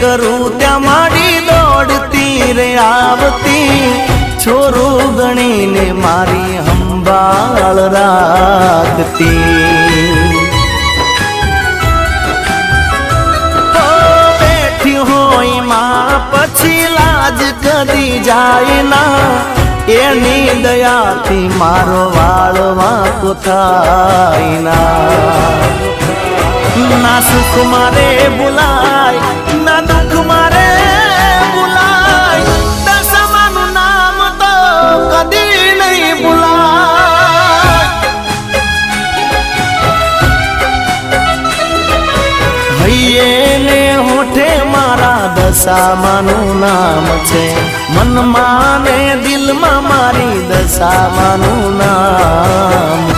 કરું ત્યાં માડી દોડતી રે, આવતી છોરું ગણીને મારી હંબાળ રાખતી. પછી લાજ કદી જાય એની દયાથી મારો વાળ વાંકો થાય ના. સુખ મારે ભૂલાય દશામાનું નામ છે. મનમાં ને દિલમાં મારી દશામાનું નામ